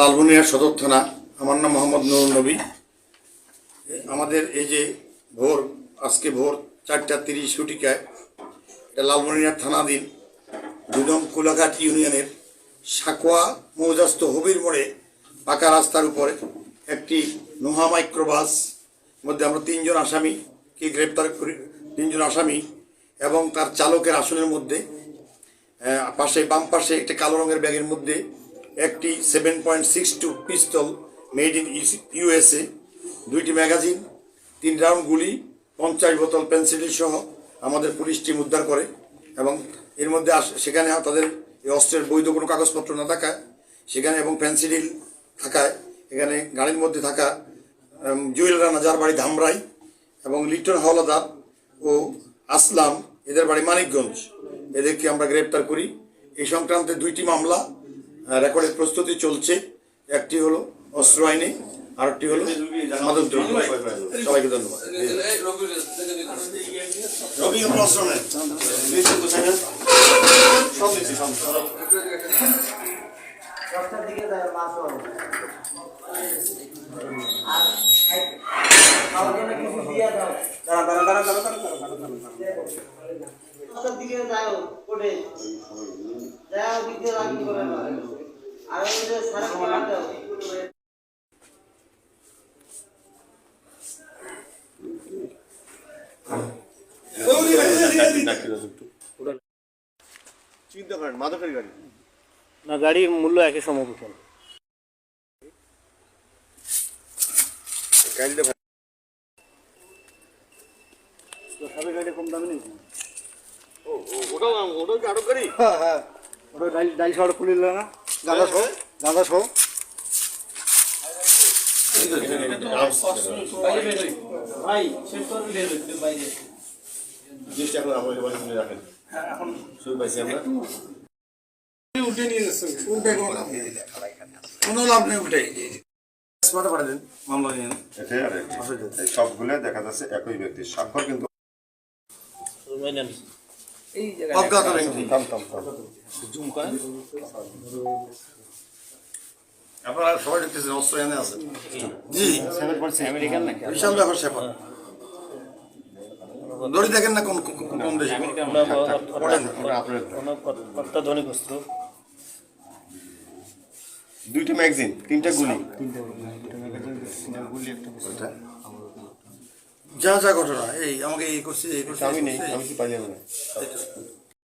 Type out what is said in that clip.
লালবনিয়া সদর থানা। আমার নাম মোহাম্মদ নুরুল নবী। আমাদের এই যে ভোর, আজকে ভোর চারটা তিরিশ ঘটিকায় এটা লালবনিয়া থানাধীন নং কোলাঘাট ইউনিয়নের সাকোয়া মৌজাস্ত হবির মোড়ে পাকা রাস্তার উপরে একটি নোহা মাইক্রোবাস মধ্যে আমরা তিনজন আসামিকে গ্রেপ্তার করি, তিনজন আসামি এবং তার চালকের আসনের মধ্যে পাশে বাম পাশে একটা কালো রঙের ব্যাগের মধ্যে একটি seven point six two pistol made in USA দুইটি ম্যাগাজিন তিন রাউন্ড গুলি, পঞ্চাশ বোতল পেন্সিল সহ আমাদের পুলিশ টিম উদ্ধার করে এবং এর মধ্যে সেখানে তাদের এই অস্ত্রের বৈধ কোনো কাগজপত্র না থাকায়, সেখানে এবং পেন্সিল থাকায়, এখানে গাড়ির মধ্যে থাকা জুয়েল রানা, যার বাড়ি ধামরাই এবং লিটন হাওলাদার ও আসলাম, এদের বাড়ি মানিকগঞ্জ। এদেরকে আমরা গ্রেপ্তার করি। এই সংক্রান্তে দুইটি মামলা রেকর্ডের প্রস্তুতি চলছে। একটি হলো অস্ত্র আইনে আরেকটি হলো মাদক দ্রব্য সবাইকে ধন্যবাদ। দশটার দিকে যায় মাছ পাবো আর খাওয়ার জন্য কিছু দিয়ে দাও দশটার দিকে যাও কোটে যাও দিক রাখি করে চিন্তা করেন মাদকের গাড়ি। না গাড়ির মূল্য একই সমপরিমাণ গাড়িটা সাবেক গাড়ি কম দামে নেই ওটাও ওটাও কি আটক গাড়ি? হ্যাঁ হ্যাঁ। ওটা ডাইল ডাইল শহর জিনিসটা এখন আমাদের বাড়ি তুলে রাখেন। শুরু পাইছি আমরা। উঠে নিয়ে যাচ্ছে উঠে কোনো লাভ নেই কোনো লাভ উঠে সবগুলো দেখা যাচ্ছে একই ব্যক্তির স্বাক্ষর কিন্তু অজ্ঞাত ব্যক্তি আপনারা সবাই দেখতেছেন অস্ত্র এনে আছে। জি। আমেরিকান নাকি? বিশাল ব্যাপার স্যাপার দড়ি দেখেন না কোন কোন- কোন দেশে? অত্যাধুনিক অস্ত্র দুইটা ম্যাগজিন তিনটা গুলি। যা যা ঘটনা এই আমাকে এই করছে এই করছে আমি নেই আমি কি পাই যাব না।